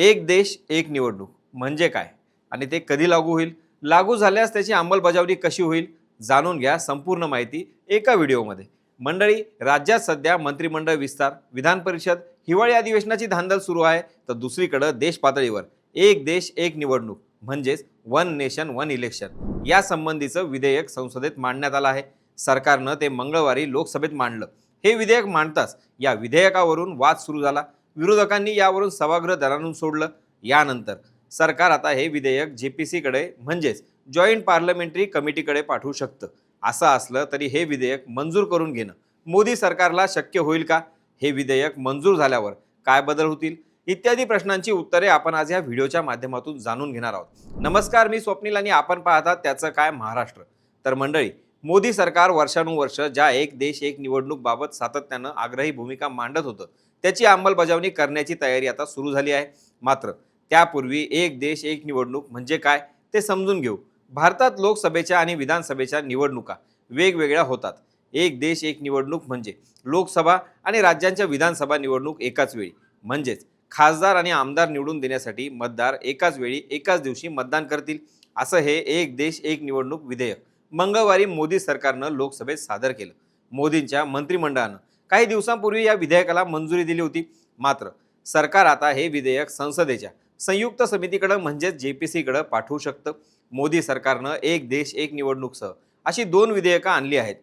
एक देश एक निवडणूक. म्हणजे काय? आणि ते कधी लागू होईल? लागू झाल्यास त्याची अंमलबजावणी कशी होईल? जाणून घ्या संपूर्ण माहिती एका व्हिडिओमध्ये. मंडळी राज्यात सध्या मंत्रिमंडळ विस्तार विधान परिषद हिवाळी अधिवेशनाची धांदल सुरू आहे. तर दुसरीकडं देश पातळीवर. एक देश एक निवडणूक. म्हणजेच वन नेशन वन इलेक्शन. या संबंधीचं विधेयक संसदेत मांडण्यात आलं आहे. सरकारनं ते मंगळवारी लोकसभेत मांडलं. हे विधेयक मांडताच या विधेयकावरून वाद सुरू झाला. विरोधकांनी यावरून सभागृह दरानून सोडलं. यानंतर सरकार आता हे विधेयक जे पी सीकडे म्हणजेच जॉईंट पार्लमेंटरी कमिटीकडे पाठवू शकतं. असं असलं तरी हे विधेयक मंजूर करून घेणं मोदी सरकारला शक्य होईल का? हे विधेयक मंजूर झाल्यावर काय बदल होतील? इत्यादी प्रश्नांची उत्तरे आपण आज या व्हिडिओच्या माध्यमातून जाणून घेणार आहोत. नमस्कार मी स्वप्नील आणि आपण पाहतात त्याचं काय महाराष्ट्र. तर मंडळी मोदी सरकार वर्षानुवर्ष ज्या एक देश एक निवडणूक बाबत सातत्यानं आग्रही भूमिका मांडत होतं त्याची अंमलबजावणी करण्याची तयारी आता सुरू झाली आहे. मात्र त्यापूर्वी एक देश एक निवडणूक म्हणजे काय ते समजून घेऊ. भारतात लोकसभेच्या आणि विधानसभेच्या निवडणुका वेगवेगळ्या होतात. एक देश एक निवडणूक म्हणजे लोकसभा आणि राज्यांच्या विधानसभा निवडणूक एकाच वेळी. म्हणजेच खासदार आणि आमदार निवडून देण्यासाठी मतदार एकाच वेळी एकाच दिवशी मतदान करतील. असं हे एक देश एक निवडणूक विधेयक. मंगळवारी मोदी सरकारनं लोकसभेत सादर केलं. मोदींच्या मंत्रिमंडळानं काही दिवसांपूर्वी या विधेयकाला मंजुरी दिली होती. मात्र सरकार आता हे विधेयक संसदेच्या संयुक्त समितीकडं म्हणजेच जे पी सीकडं पाठवू शकतं. मोदी सरकारनं एक देश एक निवडणूकसह अशी दोन विधेयकं आणली आहेत.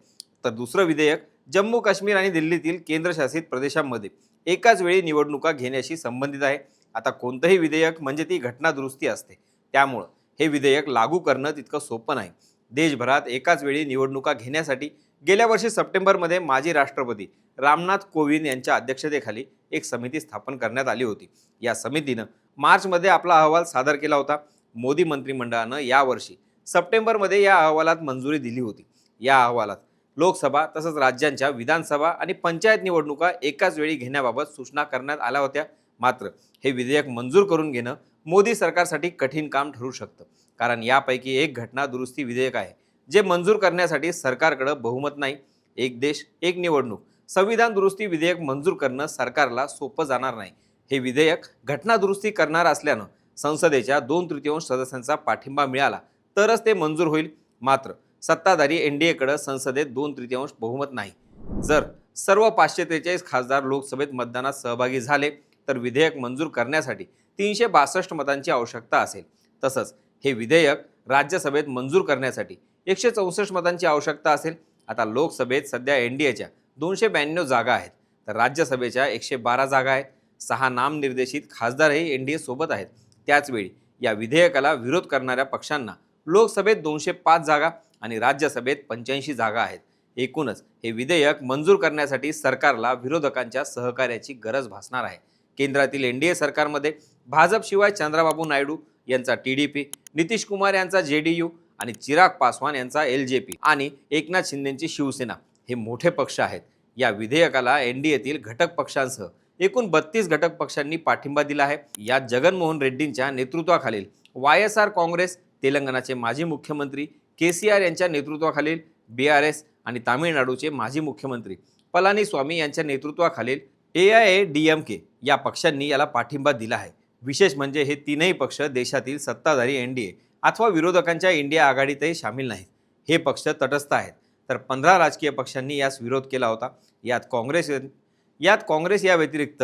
तर दुसरं विधेयक जम्मू काश्मीर आणि दिल्लीतील केंद्रशासित प्रदेशांमध्ये एकाच वेळी निवडणुका घेण्याशी संबंधित आहे. आता कोणतंही विधेयक म्हणजे ती घटनादुरुस्ती असते. त्यामुळं हे विधेयक लागू करणं तितकं सोपं नाही. देशभरात एकाच वेळी निवडणुका घेण्यासाठी गेल्या वर्षी सप्टेंबरमध्ये माजी राष्ट्रपती रामनाथ कोविंद यांच्या अध्यक्षतेखाली एक समिती स्थापन करण्यात आली होती. या समितीनं मार्चमध्ये आपला अहवाल सादर केला होता. मोदी मंत्रिमंडळानं यावर्षी सप्टेंबरमध्ये या अहवालात मंजुरी दिली होती. या अहवालात लोकसभा तसंच राज्यांच्या विधानसभा आणि पंचायत निवडणुका एकाच वेळी घेण्याबाबत सूचना करण्यात आल्या होत्या. मात्र हे विधेयक मंजूर करून घेणं मोदी सरकारसाठी कठीण काम ठरू शकतं. कारण यापैकी एक घटना दुरुस्ती विधेयक आहे. जे मंजूर करण्यासाठी सरकारकडं बहुमत नाही. एक देश एक निवडणूक. संविधान दुरुस्ती विधेयक मंजूर करणं सरकारला सोपं जाणार नाही. हे विधेयक घटना दुरुस्ती करणार असल्यानं संसदेच्या दोन तृतीयांश सदस्यांचा पाठिंबा मिळाला तरच ते मंजूर होईल. मात्र सत्ताधारी एन डी एकडं संसदेत दोन तृतीयांश बहुमत नाही. जर सर्व पाचशे त्रेचाळीस खासदार लोकसभेत मतदानात सहभागी झाले तर विधेयक मंजूर करण्यासाठी तीनशे बासष्ट मतांची आवश्यकता असेल. तसंच हे विधेयक राज्यसभेत मंजूर करण्यासाठी एकशे चौसष्ट मतांची आवश्यकता असेल. आता लोकसभेत सध्या एन डी एच्या दोनशे ब्याण्णव जागा आहेत. तर राज्यसभेच्या एकशे बारा जागा आहेत. सहा नामनिर्देशित खासदारही एन डी ए सोबत आहेत. त्याचवेळी या विधेयकाला विरोध करणाऱ्या पक्षांना लोकसभेत दोनशे पाच जागा आणि राज्यसभेत पंच्याऐंशी जागा आहेत. एकूणच हे विधेयक मंजूर करण्यासाठी सरकारला विरोधकांच्या सहकार्याची गरज भासणार आहे. केंद्रातील एन डी ए सरकारमध्ये भाजपशिवाय चंद्राबाबू नायडू यांचा T D P Nitish Kumar यांचा जे डी यू आणि चिराग पासवान यांचा एल जे पी आणि एकनाथ शिंदेची शिवसेना हे मोठे पक्ष आहेत. या विधेयकाला एन डी एतील घटक पक्षांसह एकूण बत्तीस घटक पक्षांनी पाठिंबा दिला आहे. यात जगनमोहन रेड्डींच्या नेतृत्वाखालील वाय एस आर काँग्रेस तेलंगणाचे माजी मुख्यमंत्री के सी आर यांच्या नेतृत्वाखालील बी आर एस आणि तामिळनाडूचे माजी मुख्यमंत्री पलानीस्वामी यांच्या नेतृत्वाखालील A I A D M K या पक्षांनी याला पाठिंबा दिला आहे. विशेष म्हणजे हे तीनही पक्ष देशातील सत्ताधारी एन डी ए अथवा विरोधकांच्या इंडिया आघाडीतही सामील नाहीत. हे पक्ष तटस्थ आहेत. तर पंधरा राजकीय पक्षांनी यास विरोध केला होता. यात काँग्रेस यात काँग्रेस या व्यतिरिक्त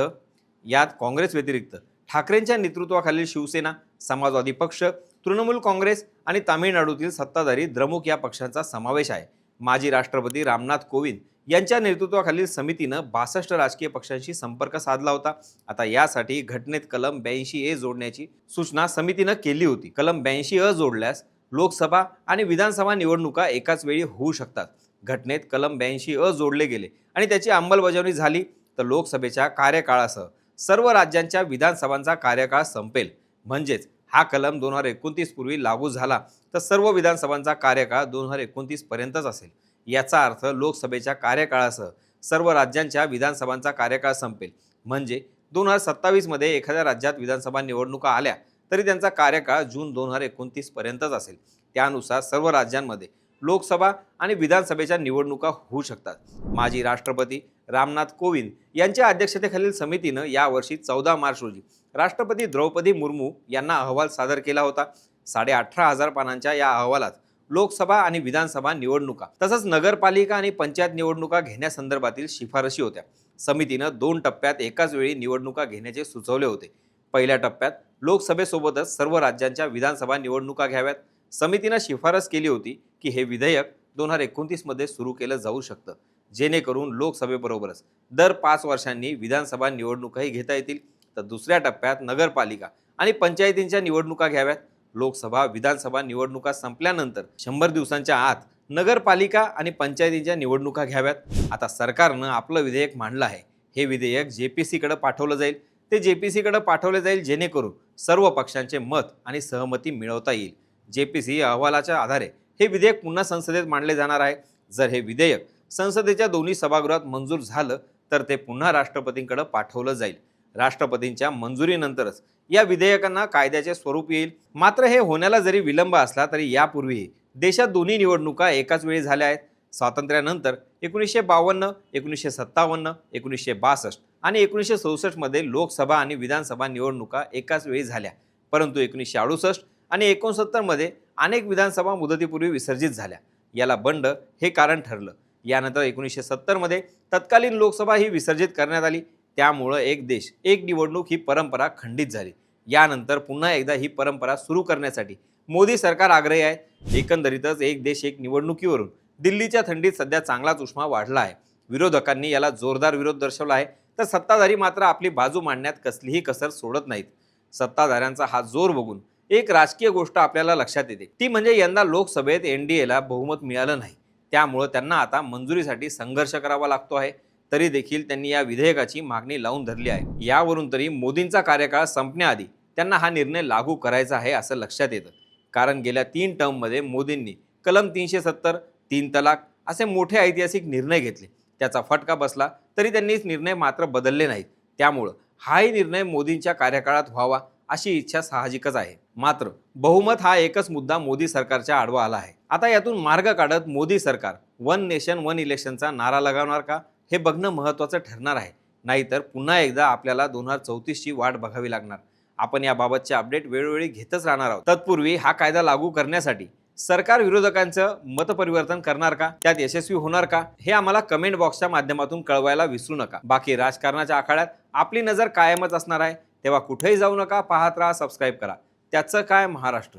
यात काँग्रेस व्यतिरिक्त ठाकरेंच्या नेतृत्वाखालील शिवसेना समाजवादी पक्ष तृणमूल काँग्रेस आणि तामिळनाडूतील सत्ताधारी द्रमुक या पक्षांचा समावेश आहे. माजी राष्ट्रपती रामनाथ कोविंद यांच्या नेतृत्वाखालील समितीनं बासष्ट राजकीय पक्षांशी संपर्क साधला होता. आता यासाठी घटनेत कलम ब्याऐंशी ए जोडण्याची सूचना समितीनं केली होती. कलम ब्याऐंशी अ जोडल्यास लोकसभा आणि विधानसभा निवडणुका एकाच वेळी होऊ शकतात. घटनेत कलम ब्याऐंशी अ जोडले गेले आणि त्याची अंमलबजावणी झाली. तर लोकसभेच्या कार्यकाळासह सर्व राज्यांच्या विधानसभांचा कार्यकाळ संपेल. म्हणजेच हा कलम दोन हजार एकोणतीस पूर्वी लागू झाला. तर सर्व विधानसभांचा कार्यकाळ दोन हजार एकोणतीसपर्यंतच असेल. याचा अर्थ लोकसभेच्या कार्यकाळासह सर्व राज्यांच्या विधानसभांचा कार्यकाळ संपेल. म्हणजे दोन हजार सत्तावीसमध्ये एखाद्या राज्यात विधानसभा निवडणुका आल्या तरी त्यांचा कार्यकाळ जून दोन हजार एकोणतीसपर्यंतच असेल. त्यानुसार सर्व राज्यांमध्ये लोकसभा आणि विधानसभेच्या निवडणुका होऊ शकतात. माजी राष्ट्रपती रामनाथ कोविंद यांच्या अध्यक्षतेखालील समितीनं यावर्षी चौदा मार्च रोजी राष्ट्रपती द्रौपदी मुर्मू यांना अहवाल सादर केला होता. साडे अठरा हजार पानांच्या या अहवालात लोकसभा आणि विधानसभा निवडणुका तसंच नगरपालिका आणि पंचायत निवडणुका घेण्यासंदर्भातील शिफारशी होत्या. समितीनं दोन टप्प्यात एकाच वेळी निवडणुका घेण्याचे सुचवले होते. पहिल्या टप्प्यात लोकसभेसोबतच सर्व राज्यांच्या विधानसभा निवडणुका घ्याव्यात. समितीनं शिफारस केली होती की हे विधेयक दोन हजार एकोणतीसमध्ये सुरू केलं जाऊ शकतं. जेणेकरून लोकसभेबरोबरच दर पाच वर्षांनी विधानसभा निवडणुकाही घेता येतील. तर दुसऱ्या टप्प्यात नगरपालिका आणि पंचायतींच्या निवडणुका घ्याव्यात. लोकसभा विधानसभा निवडणुका संपल्यानंतर शंभर दिवसांच्या आत नगरपालिका आणि पंचायतीच्या निवडणुका घ्याव्यात. आता सरकारनं आपलं विधेयक मांडलं आहे. हे विधेयक जे पी सीकडे पाठवलं जाईल. ते जे पी सीकडे पाठवले जाईल जेणेकरून सर्व पक्षांचे मत आणि सहमती मिळवता येईल. जे पी सी अहवालाच्या आधारे हे विधेयक पुन्हा संसदेत मांडले जाणार आहे. जर हे विधेयक संसदेच्या दोन्ही सभागृहात मंजूर झालं तर ते पुन्हा राष्ट्रपतींकडे पाठवलं जाईल. राष्ट्रपतींच्या मंजुरीनंतरच. या विधेयकांना कायद्याचे स्वरूप येईल. मात्र हे होण्याला जरी विलंब असला तरी यापूर्वी देशात दोन्ही निवडणुका एकाच वेळी झाल्या आहेत. स्वातंत्र्यानंतर एकोणीसशे बावन्न एकोणीसशे सत्तावन्न एकोणीसशे बासष्ट आणि एकोणीसशे चौसष्टमध्ये लोकसभा आणि विधानसभा निवडणुका एकाच वेळी झाल्या. परंतु एकोणीसशे अडुसष्ट आणि एकोणसत्तरमध्ये अनेक विधानसभा मुदतीपूर्वी विसर्जित झाल्या. याला बंड हे कारण ठरलं. यानंतर एकोणीसशे सत्तरमध्ये तत्कालीन लोकसभा ही विसर्जित करण्यात आली. त्यामुळं एक देश एक निवडणूक ही परंपरा खंडित झाली. यानंतर पुन्हा एकदा ही परंपरा सुरू करण्यासाठी मोदी सरकार आग्रही आहे. एकंदरीतच एक देश एक निवडणुकीवरून दिल्लीच्या थंडीत सध्या चांगलाच उष्मा वाढला आहे. विरोधकांनी याला जोरदार विरोध दर्शवला आहे. तर सत्ताधारी मात्र आपली बाजू मांडण्यात कसलीही कसर सोडत नाहीत. सत्ताधाऱ्यांचा हा जोर बघून एक राजकीय गोष्ट आपल्याला लक्षात येते. ती म्हणजे यंदा लोकसभेत एन डी एला बहुमत मिळालं नाही. त्यामुळं त्यांना आता मंजुरीसाठी संघर्ष करावा लागतो आहे. तरी देखील त्यांनी या विधेयकाची मागणी लावून धरली आहे. यावरून तरी मोदींचा कार्यकाळ संपण्याआधी त्यांना हा निर्णय लागू करायचा आहे असं लक्षात येतं. कारण गेल्या तीन टर्ममध्ये मोदींनी कलम तीनशे सत्तर तीन तलाक असे मोठे ऐतिहासिक निर्णय घेतले. त्याचा फटका बसला तरी त्यांनी निर्णय मात्र बदलले नाहीत. त्यामुळं हाही निर्णय मोदींच्या कार्यकाळात व्हावा अशी इच्छा साहजिकच आहे. मात्र बहुमत हा एकच मुद्दा मोदी सरकारच्या आडवा आला आहे. आता यातून मार्ग काढत मोदी सरकार वन नेशन वन इलेक्शनचा नारा लगावणार का? हे बघणं महत्त्वाचं ठरणार आहे. नाहीतर पुन्हा एकदा आपल्याला दोन हजार चौतीसची वाट बघावी लागणार. आपण याबाबतचे अपडेट वेळोवेळी घेतच राहणार आहोत. तत्पूर्वी हा कायदा लागू करण्यासाठी सरकार विरोधकांचं मतपरिवर्तन करणार का? त्यात यशस्वी होणार का? हे आम्हाला कमेंट बॉक्सच्या माध्यमातून कळवायला विसरू नका. बाकी राजकारणाच्या आखाड्यात आपली नजर कायमच असणार आहे. तेव्हा कुठेही जाऊ नका पाहत राहा सबस्क्राईब करा. त्याचं काय महाराष्ट्र?